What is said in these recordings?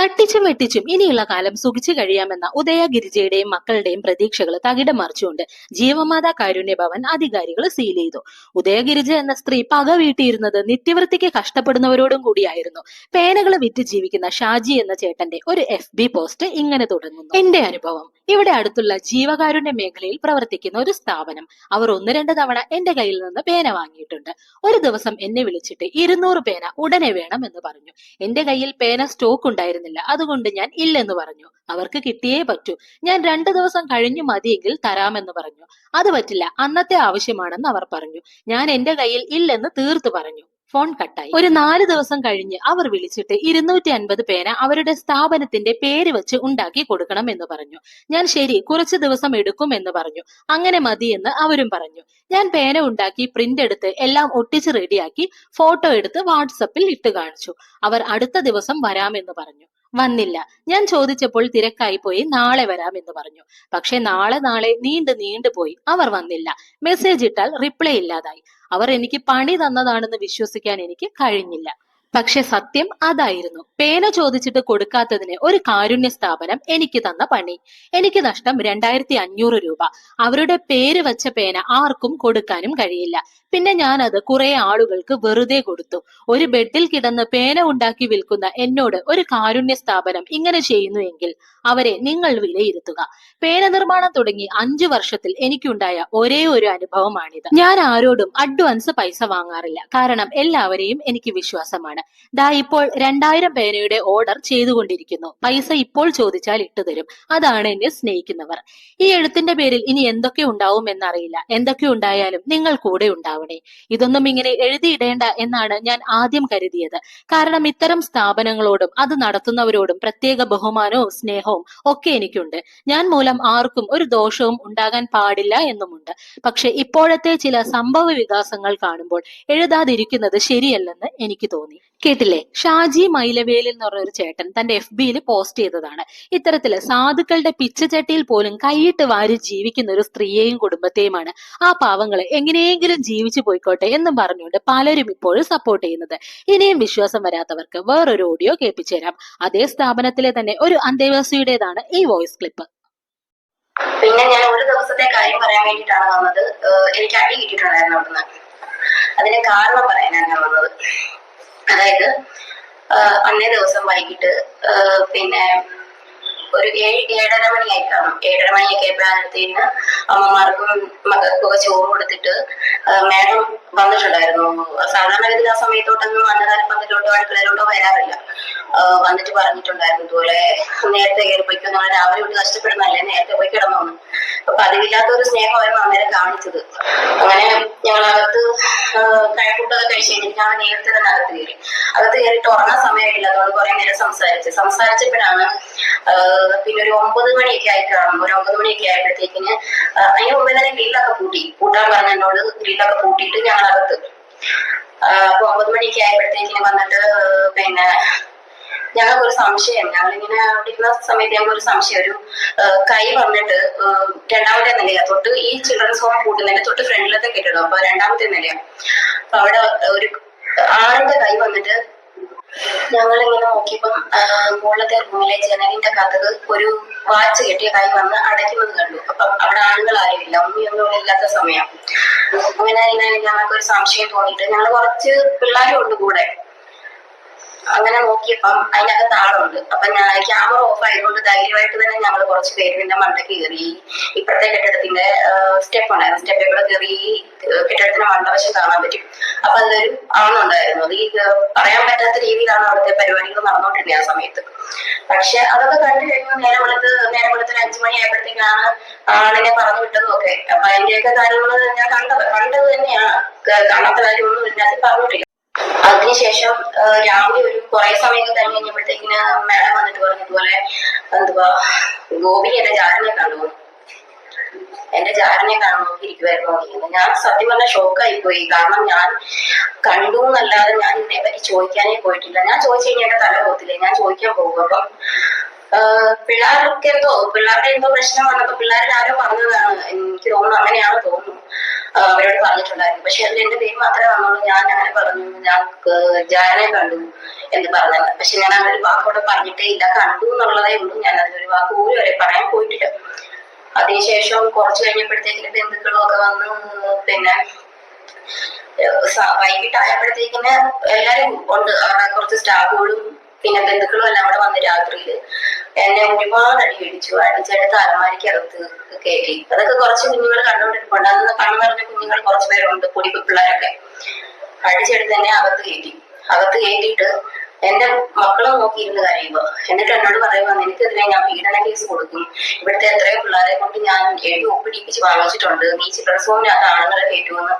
തട്ടിച്ചും വെട്ടിച്ചും ഇനിയുള്ള കാലം സുഖിച്ചു കഴിയാമെന്ന ഉദയഗിരിജയുടെയും മക്കളുടെയും പ്രതീക്ഷകൾ തകിടം മറിച്ചുകൊണ്ട് ജീവമാതാ കാരുണ്യ ഭവൻ അധികാരികൾ സീൽ ചെയ്തു. ഉദയഗിരിജ എന്ന സ്ത്രീ പക വീട്ടിയിരുന്നത് നിത്യവൃത്തിക്ക് കഷ്ടപ്പെടുന്നവരോടും കൂടിയായിരുന്നു. പേനകൾ വിറ്റ് ജീവിക്കുന്ന ഷാജി എന്ന ചേട്ടന്റെ ഒരു എഫ് ബി പോസ്റ്റ് ഇങ്ങനെ തുടങ്ങുന്നു. എന്റെ അനുഭവം ഇവിടെ അടുത്തുള്ള ജീവകാരുണ്യ മേഖലയിൽ പ്രവർത്തിക്കുന്ന ഒരു സ്ഥാപനം. അവർ ഒന്ന് രണ്ട് തവണ എന്റെ കയ്യിൽ നിന്ന് പേന വാങ്ങിയിട്ടുണ്ട്. ഒരു ദിവസം എന്നെ വിളിച്ചിട്ട് ഇരുന്നൂറ് പേന ഉടനെ വേണം എന്ന് പറഞ്ഞു. എന്റെ കയ്യിൽ പേന സ്റ്റോക്ക് ഉണ്ടായിരുന്നില്ല. അതുകൊണ്ട് ഞാൻ ഇല്ലെന്ന് പറഞ്ഞു. അവർക്ക് കിട്ടിയേ പറ്റൂ. ഞാൻ രണ്ടു ദിവസം കഴിഞ്ഞു മതിയെങ്കിൽ തരാമെന്ന് പറഞ്ഞു. അത് പറ്റില്ല. അന്നത്തെ ആവശ്യമാണെന്ന് അവർ പറഞ്ഞു. ഞാൻ എന്റെ കയ്യിൽ ഇല്ലെന്ന് തീർത്തു പറഞ്ഞു. ഫോൺ കട്ടായി. ഒരു നാല് ദിവസം കഴിഞ്ഞ് അവർ വിളിച്ചിട്ട് ഇരുന്നൂറ്റി അൻപത് പേന അവരുടെ സ്ഥാപനത്തിന്റെ പേര് വെച്ച് ഉണ്ടാക്കി കൊടുക്കണം എന്ന് പറഞ്ഞു. ഞാൻ ശരി കുറച്ച് ദിവസം എടുക്കും എന്ന് പറഞ്ഞു. അങ്ങനെ മതി എന്ന് അവരും പറഞ്ഞു. ഞാൻ പേന ഉണ്ടാക്കി പ്രിന്റ് എടുത്ത് എല്ലാം ഒട്ടിച്ച് റെഡിയാക്കി ഫോട്ടോ എടുത്ത് വാട്സപ്പിൽ ഇട്ട് കാണിച്ചു. അവർ അടുത്ത ദിവസം വരാമെന്ന് പറഞ്ഞു. വന്നില്ല. ഞാൻ ചോദിച്ചപ്പോൾ തിരക്കായി പോയി നാളെ വരാം എന്ന് പറഞ്ഞു. പക്ഷെ നാളെ നാളെ നീണ്ടു നീണ്ടു പോയി. അവർ വന്നില്ല. മെസ്സേജ് ഇട്ടാൽ റിപ്ലൈ ഇല്ലാതായി. അവർ എനിക്ക് പണി തന്നതാണെന്ന് വിശ്വസിക്കാൻ എനിക്ക് കഴിഞ്ഞില്ല. പക്ഷെ സത്യം അതായിരുന്നു. പേന ചോദിച്ചിട്ട് കൊടുക്കാത്തതിന് ഒരു കാരുണ്യ സ്ഥാപനം എനിക്ക് തന്ന പണി. എനിക്ക് നഷ്ടം രണ്ടായിരത്തി അഞ്ഞൂറ് രൂപ. അവരുടെ പേര് വെച്ച പേന ആർക്കും കൊടുക്കാനും കഴിയില്ല. പിന്നെ ഞാൻ അത് കുറെ ആളുകൾക്ക് വെറുതെ കൊടുത്തു. ഒരു ബെഡിൽ കിടന്ന് പേന ഉണ്ടാക്കി വിൽക്കുന്ന എന്നോട് ഒരു കാരുണ്യ സ്ഥാപനം ഇങ്ങനെ ചെയ്യുന്നു എങ്കിൽ അവരെ നിങ്ങൾ വിലയിരുത്തുക. പേന നിർമ്മാണം തുടങ്ങി അഞ്ചു വർഷത്തിൽ എനിക്കുണ്ടായ ഒരേ ഒരു അനുഭവമാണിത്. ഞാൻ ആരോടും അഡ്വാൻസ് പൈസ വാങ്ങാറില്ല. കാരണം എല്ലാവരെയും എനിക്ക് വിശ്വാസമാണ്. ദാ ഇപ്പോൾ രണ്ടായിരം പേനയുടെ ഓർഡർ ചെയ്തുകൊണ്ടിരിക്കുന്നു. പൈസ ഇപ്പോൾ ചോദിച്ചാൽ ഇട്ടുതരും അതാണ് എന്നെ സ്നേഹിക്കുന്നവർ. ഈ എഴുത്തിന്റെ പേരിൽ ഇനി എന്തൊക്കെ ഉണ്ടാവും എന്നറിയില്ല. എന്തൊക്കെ ഉണ്ടായാലും നിങ്ങൾ കൂടെ ഉണ്ടാവണേ. ഇതൊന്നും ഇങ്ങനെ എഴുതിയിടേണ്ട എന്നാണ് ഞാൻ ആദ്യം കരുതിയത്. കാരണം ഇത്തരം സ്ഥാപനങ്ങളോടും അത് നടത്തുന്നവരോടും പ്രത്യേക ബഹുമാനവും സ്നേഹവും ഒക്കെ എനിക്കുണ്ട്. ഞാൻ മൂലം ആർക്കും ഒരു ദോഷവും ഉണ്ടാകാൻ പാടില്ല എന്നുമുണ്ട്. പക്ഷെ ഇപ്പോഴത്തെ ചില സംഭവ വികാസങ്ങൾ കാണുമ്പോൾ എഴുതാതിരിക്കുന്നത് ശരിയല്ലെന്ന് എനിക്ക് തോന്നി. കേട്ടില്ലേ? ഷാജി മൈലവേലിൽ എന്ന് പറഞ്ഞ ഒരു ചേട്ടൻ തന്റെ എഫ് ബിയിൽ പോസ്റ്റ് ചെയ്തതാണ്. ഇത്തരത്തിൽ സാധുക്കളുടെ പിച്ചച്ചട്ടിയിൽ പോലും കൈയിട്ട് വാരി ജീവിക്കുന്ന ഒരു സ്ത്രീയെയും കുടുംബത്തെയുമാണ് ആ പാവങ്ങളെ എങ്ങനെയെങ്കിലും ജീവിച്ചു പോയിക്കോട്ടെ എന്നും പറഞ്ഞുകൊണ്ട് പലരും ഇപ്പോഴും സപ്പോർട്ട് ചെയ്യുന്നത്. ഇനിയും വിശ്വാസം വരാത്തവർക്ക് വേറൊരു ഓഡിയോ കേൾപ്പിച്ചു തരാം. അതേ സ്ഥാപനത്തിലെ തന്നെ ഒരു അന്തേവാസിയുടേതാണ് ഈ വോയിസ് ക്ലിപ്പ് പിന്നെ ഞാൻ ഒരു ദിവസത്തെ കാര്യം പറയാൻ വേണ്ടിയിട്ടാണ് വന്നത്. എനിക്ക് അടി കിട്ടിയിട്ടുണ്ടായിരുന്നു അതിന് കാരണം പറയാനാണ് ഞാൻ വന്നത്. അതായത് അന്നേ ദിവസം വൈകിട്ട് പിന്നെ ഒരു ഏഴ് ഏഴര മണിയായി കാണും ഏഴര മണിയൊക്കെ ആയപ്പോഴത്തേന് അമ്മമാർക്കും മക്കൾക്കും ഒക്കെ ചോറ് കൊടുത്തിട്ട് മേഡം വന്നിട്ടുണ്ടായിരുന്നു. സാധാരണ ഗതിയിൽ ആ സമയത്തോട്ടൊന്നും അന്നദാന പന്തലോട്ടോ അടുക്കളയിലോട്ടോ വരാറില്ല. വന്നിട്ട് പറഞ്ഞിട്ടുണ്ടായിരുന്നു ഇതുപോലെ നേരത്തെ കയറി പോയിക്കോ നമ്മൾ രാവിലെ വിട്ട് കഷ്ടപ്പെടുന്നല്ലേ നേരത്തെ പോയി കിടന്നു അപ്പൊ ഒരു സ്നേഹമായിരുന്നു അന്നേരം കാണിച്ചത്. അങ്ങനെ ഞങ്ങളകത്ത് കഴിക്കൂട്ടൊക്കെ കഴിച്ചു കഴിഞ്ഞിട്ടാണ് നേരത്തെ തന്നെ അകത്ത് കയറി. അകത്ത് കയറിയിട്ട് ഉറങ്ങാൻ സമയമില്ല അതുകൊണ്ട് കുറെ നേരം സംസാരിച്ച്. സംസാരിച്ചപ്പോഴാണ് പിന്നെ ഒരു ഒമ്പത് മണിയൊക്കെ ആയിട്ടാണ് ഒരു ഒമ്പത് മണിയൊക്കെ ആയപ്പോഴത്തേക്കിന് അതിന് മുമ്പേ തന്നെ ഗ്രില്ലൊക്കെ പൂട്ടി. പൂട്ടാൻ പറഞ്ഞ എന്നോട് ഗ്രില്ലൊക്കെ പൂട്ടിയിട്ട് ഞങ്ങൾ അകത്ത് അപ്പൊ ഒമ്പത് മണിയൊക്കെ ആയപ്പോഴത്തേക്കിന് വന്നിട്ട് പിന്നെ ഞങ്ങൾക്ക് ഒരു സംശയം. ഞങ്ങളിങ്ങനെ അവിടെ ഇരുന്ന സമയത്ത് ഞങ്ങൾക്ക് ഒരു സംശയം. ഒരു കൈ വന്നിട്ട് രണ്ടാമത്തെ നിലയാ. തൊട്ട് ഈ ചിൽഡ്രൻസ് ഹോം കൂട്ടുന്നതിന്റെ തൊട്ട് ഫ്രണ്ടിലത്തെ കെട്ടിടം. അപ്പൊ രണ്ടാമത്തെ നിലയാ. അപ്പൊ അവിടെ ഒരു ആണിന്റെ കൈ വന്നിട്ട് ഞങ്ങൾ ഇങ്ങനെ നോക്കിയപ്പം മുകളിലത്തെ റൂമിലെ ജനലിന്റെ കഥക് ഒരു വാച്ച് കെട്ടിയ കൈ വന്ന് അടയ്ക്കുമെന്ന് കണ്ടു. അപ്പം അവിടെ ആണുങ്ങൾ ഒന്നും ഉമ്മയൊന്നും ഇവിടെ ഇല്ലാത്ത സമയം. അങ്ങനെ ഞങ്ങൾക്ക് ഒരു സംശയം തോന്നിയിട്ട് ഞങ്ങൾ കുറച്ച് പിള്ളേരും ഉണ്ട് കൂടെ. അങ്ങനെ നോക്കിയപ്പം അതിനകത്ത് ആളുണ്ട് അപ്പൊ ഞാൻ ക്യാമറ ഓഫ് ആയതുകൊണ്ട് ധൈര്യമായിട്ട് തന്നെ ഞങ്ങൾ കുറച്ച് പേര് പിന്നെ മണ്ടയ്ക്ക് കയറി. ഇപ്പഴത്തെ കെട്ടിടത്തിന്റെ സ്റ്റെപ്പ് ഉണ്ടായിരുന്നു. സ്റ്റെപ്പിൽ കൂടെ കയറി കെട്ടിടത്തിന്റെ മണ്ടവശം കാണാൻ പറ്റും. അപ്പൊ അതൊരു ആണുണ്ടായിരുന്നു അത് ഈ പറയാൻ പറ്റാത്ത രീതിയിലാണ് അവിടുത്തെ പരിപാടികൾ നടന്നുകൊണ്ടിരുന്നത് ആ സമയത്ത്. പക്ഷെ അതൊക്കെ കണ്ടു കഴിഞ്ഞു. നേരെ വെളുത്ത് നേരെ വെളുത്ത് ഒരു അഞ്ചു മണി ആയപ്പോഴത്തേക്കാണ് ആളിനെ പറഞ്ഞു വിട്ടതും ഒക്കെ. അപ്പൊ അതിന്റെയൊക്കെ കാര്യങ്ങൾ ഞാൻ കണ്ടത് കണ്ടത് തന്നെയാണ്. കാണാത്ത കാര്യമൊന്നും ഇതിനകത്ത് പറഞ്ഞിട്ടില്ല. അതിനുശേഷം രാവിലെ ഒരു കുറെ സമയം തന്നെ കഴിഞ്ഞപ്പോഴത്തേക്കിന് മേഡം വന്നിട്ട് പറഞ്ഞതുപോലെ എന്തുവാ ഗോപി എന്റെ ജാരനെ കണ്ടു. എന്റെ ജാരനെ കാണാൻ എന്ന്. ഞാൻ സത്യം പറഞ്ഞ ഷോക്കായി പോയി കാരണം ഞാൻ കണ്ടു എന്നല്ലാതെ ഞാൻ ഇതിനെ പറ്റി ചോദിക്കാനേ പോയിട്ടില്ല. ഞാൻ ചോദിച്ചു കഴിഞ്ഞാൽ തല പോത്തില്ലേ? ഞാൻ ചോദിക്കാൻ പോകും. അപ്പം പിള്ളേർക്ക് എന്തോ പിള്ളേരുടെ എന്തോ പ്രശ്നം വന്നപ്പോ പിള്ളേരുടെ ആരോ പറഞ്ഞതാണ്. എനിക്ക് തോന്നുന്നു അങ്ങനെയാണ് തോന്നുന്നു. അവരോട് പറഞ്ഞിട്ടുണ്ടായിരുന്നു. പക്ഷെ അതിൽ എന്റെ പേര് മാത്രമേ വന്നുള്ളൂ. ഞാൻ അങ്ങനെ പറഞ്ഞു. ഞാൻ ജാനെ കണ്ടു എന്ന് പറഞ്ഞത്. പക്ഷെ ഞാൻ അങ്ങനെ ഒരു വാക്കോടെ പറഞ്ഞിട്ടേ ഇല്ല. കണ്ടു എന്നുള്ളതേ ഉള്ളൂ. ഞാൻ അതിലൊരു വാക്ക് പോലും വരെ പറയാൻ പോയിട്ടില്ല. അതിനുശേഷം കുറച്ച് കഴിഞ്ഞപ്പോഴത്തേക്കിന് ബന്ധുക്കളും ഒക്കെ വന്ന്. പിന്നെ വൈകിട്ടായപ്പോഴത്തേക്കിന് എല്ലാരും ഉണ്ട്. അവിടെ കുറച്ച് സ്റ്റാഫുകളും പിന്നെ ബന്ധുക്കളും എല്ലാം കൂടെ വന്ന് രാത്രിയിൽ എന്നെ ഒരുപാട് അടി പിടിച്ചു. അടിച്ചെടുത്ത് അലമാരിക്ക് അകത്ത് കയറ്റി. അതൊക്കെ കുറച്ച് കുഞ്ഞുങ്ങൾ കണ്ടുകൊണ്ടിരിപ്പുണ്ട്. അന്ന് കണ്ണു നിറഞ്ഞ കുഞ്ഞുങ്ങൾ കുറച്ച് പേരുണ്ട് പൊടി പിള്ളേരൊക്കെ. അടിച്ചെടുത്ത് എന്നെ അകത്ത് കയറ്റി. അകത്ത് കയറ്റിയിട്ട് എന്റെ മക്കളെ നോക്കിയിരുന്ന് കരയുക എന്നിട്ട് എന്നോട് പറയുക നിനക്കെതിരെ ഞാൻ പീഡന കേസ് കൊടുക്കും? ഇവിടുത്തെ എത്രയോ പിള്ളേരെ കൊണ്ട് ഞാൻ എഴുതി ഒപ്പിടിപ്പിച്ച് വാങ്ങിച്ചിട്ടുണ്ട്. നീ ചിത്രസവും ആണുങ്ങളെ കയറ്റുമെന്ന്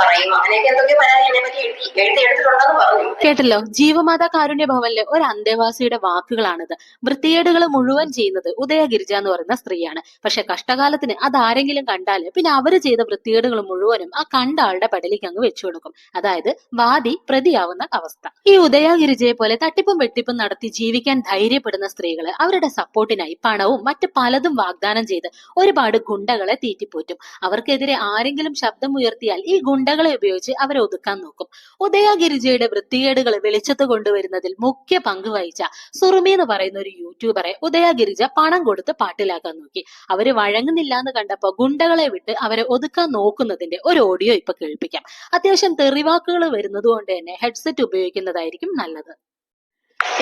പറയും അങ്ങനെയൊക്കെ എന്തൊക്കെ പരാതി എന്നെ പറ്റി എഴുതി എഴുതി എടുത്തിട്ടുണ്ടെന്ന് പറഞ്ഞു. കേട്ടല്ലോ? ജീവമാതാ കാരുണ്യ ഭവനിലെ ഒരു അന്തേവാസിയുടെ വാക്കുകളാണിത്. വൃത്തികേടുകൾ മുഴുവൻ ചെയ്യുന്നത് ഉദയ ഗിരിജ എന്ന് പറയുന്ന സ്ത്രീയാണ്. പക്ഷെ കഷ്ടകാലത്തിന് അതാരെങ്കിലും കണ്ടാൽ പിന്നെ അവർ ചെയ്ത വൃത്തികേടുകൾ മുഴുവനും ആ കണ്ട ആളുടെ പടലേക്ക് അങ്ങ് വെച്ചു കൊടുക്കും. അതായത് വാദി പ്രതിയാവുന്ന അവസ്ഥ. ഈ ഉദയ ഗിരിജയെ പോലെ തട്ടിപ്പും വെട്ടിപ്പും നടത്തി ജീവിക്കാൻ ധൈര്യപ്പെടുന്ന സ്ത്രീകൾ അവരുടെ സപ്പോർട്ടിനായി പണവും മറ്റ് പലതും വാഗ്ദാനം ചെയ്ത് ഒരുപാട് ഗുണ്ടകളെ തീറ്റിപ്പോറ്റും. അവർക്കെതിരെ ആരെങ്കിലും ശബ്ദം ഉയർത്തിയാൽ ഈ ഗുണ്ടകളെ ഉപയോഗിച്ച് അവരെ ഒതുക്കാൻ നോക്കും. ഉദയഗിരിജയുടെ വൃത്തികേടുകൾ വെളിച്ചത്ത് കൊണ്ടുവരുന്നതിൽ മുഖ്യ പങ്ക് വഹിച്ച സുറുമി എന്ന് പറയുന്ന ഒരു യൂട്യൂബറെ ഉദയഗിരിജ പണം കൊടുത്ത് പാട്ടിലാക്കാൻ നോക്കി. അവർ വഴങ്ങുന്നില്ല എന്ന് കണ്ടപ്പോ ഗുണ്ടകളെ വിട്ട് അവരെ ഒതുക്കാൻ നോക്കുന്നതിന്റെ ഒരു ഓഡിയോ ഇപ്പൊ കേൾപ്പിക്കാം. അത്യാവശ്യം തെറിവാക്കുകൾ വരുന്നത് കൊണ്ട് തന്നെ ഹെഡ്സെറ്റ് ഉപയോഗിക്കുന്നതായിരിക്കും നല്ലത്.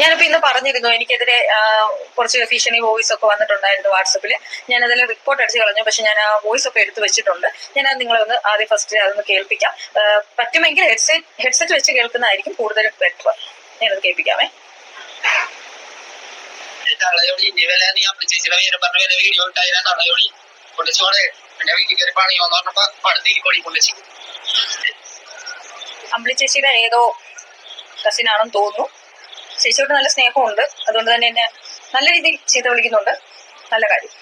ഞാനിപ്പോ ഇന്ന് പറഞ്ഞിരുന്നു എനിക്കെതിരെ കുറച്ച് ഭീഷണി വോയിസ് ഒക്കെ വന്നിട്ടുണ്ടായിരുന്നു വാട്സപ്പിൽ ഞാൻ അതിൽ റിപ്പോർട്ട് അടിച്ച് കളഞ്ഞു പക്ഷെ ഞാൻ ആ വോയിസ് ഒക്കെ എടുത്തു വെച്ചിട്ടുണ്ട്. ഞാൻ അത് നിങ്ങളൊന്ന് ആദ്യം ഫസ്റ്റ് അതൊന്ന് കേൾപ്പിക്കാം. പറ്റുമെങ്കിൽ ഹെഡ്സെറ്റ് ഹെഡ്സെറ്റ് വെച്ച് കേൾക്കുന്നതായിരിക്കും കൂടുതൽ ബെറ്റർ ഞാനത് കേൾപ്പിക്കാമേ. തള്ളയോടി ഇനി വില നീ ചേച്ചിയുടെ പേര് പറഞ്ഞ വില വീഡിയോ ഉണ്ടായിരുന്ന തള്ളയോടി കൊണ്ടുവച്ചോടെ എന്റെ വീട്ടിൽ കയറി പണിയോന്ന് പറഞ്ഞപ്പോ പടത്തേക്ക് കൊടി കൊണ്ടുവച്ചു അമ്പിളി ചേച്ചിയുടെ ഏതോ കസിനാണെന്ന് തോന്നുന്നു. ചേച്ചിയോട് നല്ല സ്നേഹമുണ്ട്. അതുകൊണ്ട് തന്നെ എന്നെ നല്ല രീതിയിൽ ചെയ്ത് വിളിക്കുന്നുണ്ട്. നല്ല കാര്യം.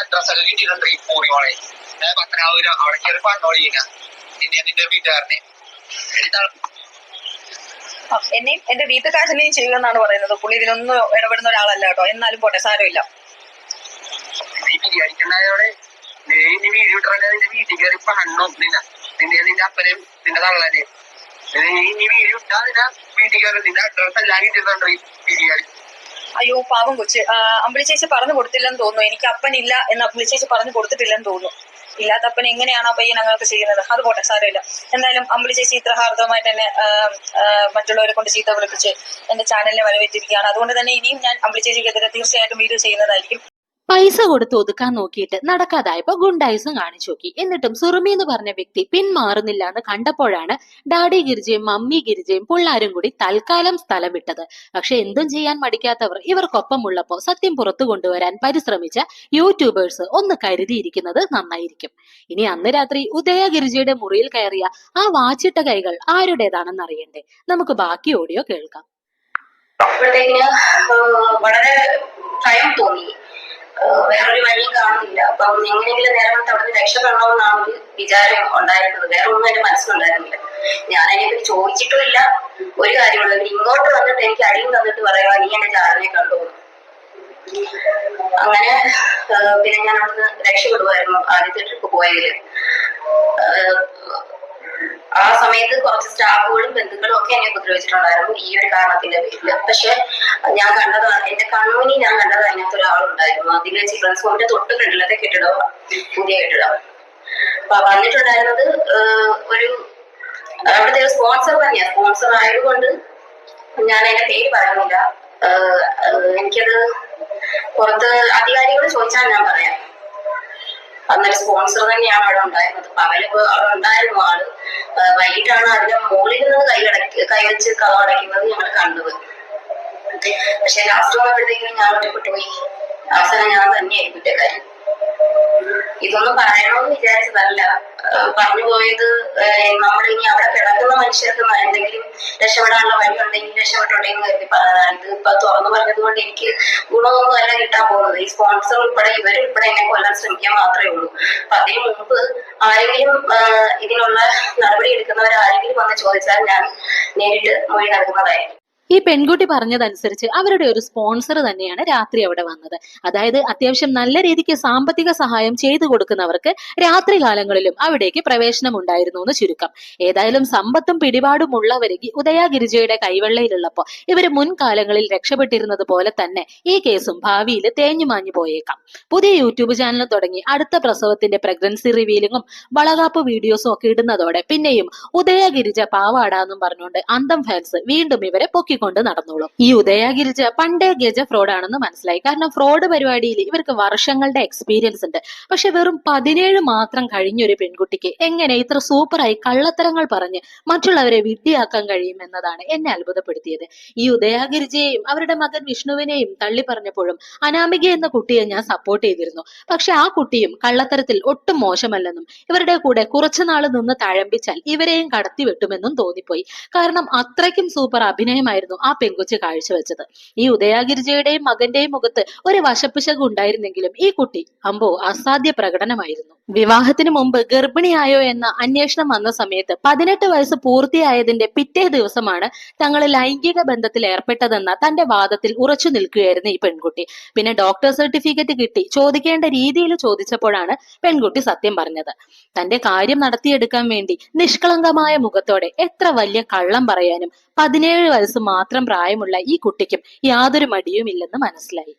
അഡ്രസ് ഒക്കെ കിട്ടിയിട്ടുണ്ട് ഈ പൂറി മോളെ. പത്തനാപുരം അവിടെ കയറി പണ്ടോളിയില്ല. നിന്റെ വീട്ടുകാരനെ. എന്നെയും എന്റെ വീട്ടുകാരനെയും ചെയ്യുമെന്നാണ് പറയുന്നത്. പുള്ളി ഇതിനൊന്നും ഇടപെടുന്ന ഒരാളല്ല കേട്ടോ. എന്നാലും പോട്ടെ സാരമില്ല. വീട്ടിൽ കയറി പണ്ണും നിന്നെ നിന്റെ നിന്റെ അപ്പനെയും നിന്റെ തള്ളനെയും. അയ്യോ പാവം കൊച്ച്. അമ്പിളി ചേച്ചി പറഞ്ഞു കൊടുത്തില്ലെന്ന് തോന്നുന്നു. എനിക്ക് അപ്പനില്ല എന്ന് അമ്പിളി ചേച്ചി പറഞ്ഞു കൊടുത്തിട്ടില്ലെന്ന് തോന്നുന്നു. ഇല്ലാത്ത അപ്പൻ എങ്ങനെയാണ് ആ പയ്യൻ അങ്ങനെയൊക്കെ ചെയ്യുന്നത്? അത് പോട്ടെ സാരമില്ല. എന്തായാലും അമ്പിളി ചേച്ചി ഇത്ര ഹാർദവമായിട്ട് ആ, മറ്റുള്ളവരെ കൊണ്ട് ചീത്ത വിളിപ്പിച്ച് എന്റെ ചാനലിനെ വരവേറ്റിരിക്കുകയാണ്. അതുകൊണ്ട് തന്നെ ഇനിയും ഞാൻ അമ്പിളി ചേച്ചിക്കെതിരെ തീർച്ചയായിട്ടും വീഡിയോ ചെയ്യുന്നതായിരിക്കും. പൈസ കൊടുത്ത് ഒതുക്കാൻ നോക്കിയിട്ട് നടക്കാതായപ്പോ ഗുണ്ടായിസം കാണിച്ചു നോക്കി. എന്നിട്ടും സുറുമി എന്ന് പറഞ്ഞ വ്യക്തി പിന്മാറുന്നില്ല എന്ന് കണ്ടപ്പോഴാണ് ഡാഡി ഗിരിജയും മമ്മി ഗിരിജയും പിള്ളാരും കൂടി തൽക്കാലം സ്ഥലം വിട്ടത്. പക്ഷെ എന്തും ചെയ്യാൻ മടിക്കാത്തവർ ഇവർക്കൊപ്പമുള്ളപ്പോ സത്യം പുറത്തു കൊണ്ടുവരാൻ പരിശ്രമിച്ച യൂട്യൂബേഴ്സ് ഒന്ന് കരുതിയിരിക്കുന്നത് നന്നായിരിക്കും. ഇനി അന്ന് രാത്രി ഉദയ ഗിരിജയുടെ മുറിയിൽ കയറിയ ആ വാച്ചിട്ട കൈകൾ ആരുടേതാണെന്ന് അറിയണ്ടേ? നമുക്ക് ബാക്കി ഓഡിയോ കേൾക്കാം. വളരെ ഭയം തോന്നി. വേറൊരു വഴി കാണുന്നില്ല. അപ്പം എങ്ങനെയെങ്കിലും നേരത്തെ അവിടെ നിന്ന് രക്ഷപ്പെടണമെന്നാണ് ഒരു വിചാരം ഉണ്ടായിരുന്നത്. വേറെ ഒന്നും എന്റെ മനസ്സിലുണ്ടായിരുന്നില്ല. ഞാൻ അതിനെപ്പറ്റി ചോദിച്ചിട്ടുമില്ല. ഒരു കാര്യമുള്ളൂ. ഇങ്ങോട്ട് വന്നിട്ട് എനിക്ക് അടിയും തന്നിട്ട് പറയുക നീ എന്റെ ചാരനെ കണ്ടു. അങ്ങനെ പിന്നെ ഞാൻ അവിടുന്ന് രക്ഷപ്പെടുമായിരുന്നു ആദ്യത്തെ ട്രിപ്പ് പോയതിൽ. ആ സമയത്ത് കുറച്ച് സ്റ്റാഫുകളും ബന്ധുക്കളും ഒക്കെ എന്നെ ഉപദ്രവിച്ചിട്ടുണ്ടായിരുന്നു ഈ ഒരു കാരണത്തിന്റെ പേരിൽ പക്ഷെ ഞാൻ കണ്ടത് എന്റെ കൺമുനി ഞാൻ കണ്ടത് അതിനകത്ത് ഒരാളുണ്ടായിരുന്നു. അതിലെ ചിൽഡ്രൻസ് ഹോമിന്റെ തൊട്ട് ഫ്രണ്ടിലത്തെ കെട്ടിടവും പുതിയ കെട്ടിടം അപ്പൊ വന്നിട്ടുണ്ടായിരുന്നത് ഒരു അവിടുത്തെ ഒരു സ്പോൺസർ തന്നെയാണ് സ്പോൺസർ ആയതുകൊണ്ട് ഞാൻ അതിന്റെ പേര് പറയുന്നില്ല. എനിക്കത് പുറത്ത് അധികാരികൾ ചോദിച്ചാൽ ഞാൻ പറയാം അന്നൊരു സ്പോൺസർ തന്നെയാണ് അവിടെ ഉണ്ടായിരുന്നത്. പകൽ അവിടെ ഉണ്ടായിരുന്നു ആൾ വൈകിട്ടാണ് അതിന്റെ മുകളിൽ നിന്ന് കൈ അടക്കി കൈവച്ച് കളം അടയ്ക്കുന്നത് ഞങ്ങൾ കണ്ടത്. പക്ഷെ ലാസ്റ്റ് വന്നപ്പോഴത്തേക്കും ഞാൻ ഒറ്റപ്പെട്ടു പോയി അവസാനം ഞാൻ തന്നെയായി കുറ്റക്കാരൻ ഇതൊന്നും പറയണമെന്ന് വിചാരിച്ചതല്ല. പറഞ്ഞു പോയത് നമ്മൾ ഇനി അവിടെ കിടക്കുന്ന മനുഷ്യർക്ക് എന്തെങ്കിലും രക്ഷപ്പെടാനുള്ള വഴി ഉണ്ടെങ്കിൽ രക്ഷപ്പെട്ടുണ്ടെങ്കിൽ കരുതി പറഞ്ഞതാണ്. ഇത് ഇപ്പൊ തുറന്നു പറഞ്ഞത് കൊണ്ട് എനിക്ക് ഗുണമൊന്നും അല്ല കിട്ടാൻ പോകുന്നത്. ഈ സ്പോൺസർ ഉൾപ്പെടെ ഇവർ ഉൾപ്പെടെ എന്നെ കൊല്ലാൻ ശ്രമിക്കാൻ മാത്രമേ ഉള്ളൂ. അപ്പൊ അതിന് മുമ്പ് ആരെങ്കിലും ഇതിനുള്ള നടപടി എടുക്കുന്നവർ ആരെങ്കിലും വന്ന് ചോദിച്ചാൽ ഞാൻ നേരിട്ട് മൊഴി നൽകുന്നതായിരിക്കും. ഈ പെൺകുട്ടി പറഞ്ഞതനുസരിച്ച് അവരുടെ ഒരു സ്പോൺസർ തന്നെയാണ് രാത്രി അവിടെ വന്നത്. അതായത് അത്യാവശ്യം നല്ല രീതിക്ക് സാമ്പത്തിക സഹായം ചെയ്തു കൊടുക്കുന്നവർക്ക് രാത്രി കാലങ്ങളിലും അവിടേക്ക് പ്രവേശനം ഉണ്ടായിരുന്നു എന്ന് ചുരുക്കം. ഏതായാലും സമ്പത്തും പിടിപാടും ഉള്ളവര് ഉദയാഗിരിജയുടെ കൈവെള്ളയിലുള്ളപ്പോൾ ഇവർ മുൻകാലങ്ങളിൽ രക്ഷപ്പെട്ടിരുന്നത് പോലെ തന്നെ ഈ കേസും ഭാവിയിൽ തേഞ്ഞു മാഞ്ഞു പോയേക്കാം. പുതിയ യൂട്യൂബ് ചാനൽ തുടങ്ങി അടുത്ത പ്രസവത്തിന്റെ പ്രഗ്നൻസി റിവീലിങ്ങും വളകാപ്പ് വീഡിയോസും ഒക്കെ ഇടുന്നതോടെ പിന്നെയും ഉദയഗിരിജ പാവാടാന്നും പറഞ്ഞുകൊണ്ട് അന്തം ഫാൻസ് വീണ്ടും ഇവരെ പൊക്കിക്കൊണ്ട് നടന്നോളും. ഈ ഉദയഗിരിജ പണ്ടേ ഗജ ഫ്രോഡ് ആണെന്ന് മനസ്സിലായി. കാരണം ഫ്രോഡ് പരിപാടിയിൽ ഇവർക്ക് വർഷങ്ങളുടെ എക്സ്പീരിയൻസ് ഉണ്ട്. പക്ഷെ വെറും പതിനേഴ് മാത്രം കഴിഞ്ഞ ഒരു പെൺകുട്ടിക്ക് എങ്ങനെ ഇത്ര സൂപ്പറായി കള്ളത്തരങ്ങൾ പറഞ്ഞ് മറ്റുള്ളവരെ വിഡ്ഢിയാക്കാൻ കഴിയും എന്നതാണ് എന്നെ അത്ഭുതപ്പെടുത്തിയത്. ഈ ഉദയാഗിരിജയെയും അവരുടെ മകൻ വിഷ്ണുവിനെയും തള്ളി പറഞ്ഞപ്പോഴും അനാമിക എന്ന കുട്ടിയെ ഞാൻ സപ്പോർട്ട് ചെയ്തിരുന്നു. പക്ഷെ ആ കുട്ടിയും കള്ളത്തരത്തിൽ ഒട്ടും മോശമല്ലെന്നും ഇവരുടെ കൂടെ കുറച്ചുനാൾ നിന്ന് തഴമ്പിച്ചാൽ ഇവരെയും കടത്തി വെട്ടുമെന്നും തോന്നിപ്പോയി. കാരണം അത്രയ്ക്കും സൂപ്പർ അഭിനയമായിരുന്നു ആ പെങ്കൊച്ച് കാഴ്ചവെച്ചത്. ഈ ഉദയാഗിരിജയുടെയും മകന്റെയും മുഖത്ത് ഒരു വശപ്പിശക് ഉണ്ടായിരുന്നെങ്കിലും ഈ കുട്ടി അമ്പോ അസാധ്യ പ്രകടനമായിരുന്നു. വിവാഹത്തിന് മുമ്പ് ഗർഭിണിയായോ എന്ന അന്വേഷണം വന്ന സമയത്ത് പതിനെട്ട് വയസ്സ് പൂർത്തിയായതിന്റെ പിറ്റേ ദിവസമാണ് തങ്ങൾ ലൈംഗിക ബന്ധത്തിൽ ഏർപ്പെട്ടതെന്ന തന്റെ വാദത്തിൽ ഉറച്ചു നിൽക്കുകയായിരുന്നു ഈ പെൺകുട്ടി. പിന്നെ ഡോക്ടർ സർട്ടിഫിക്കറ്റ് കിട്ടി. ചോദിക്കേണ്ട രീതിയിൽ ചോദിച്ചപ്പോഴാണ് പെൺകുട്ടി സത്യം പറഞ്ഞത്. തന്റെ കാര്യം നടത്തിയെടുക്കാൻ വേണ്ടി നിഷ്കളങ്കമായ മുഖത്തോടെ എത്ര വലിയ കള്ളം പറയാനും പതിനേഴ് വയസ്സ് മാത്രം പ്രായമുള്ള ഈ കുട്ടിക്കും യാതൊരു മടിയുമില്ലെന്ന് മനസ്സിലായി.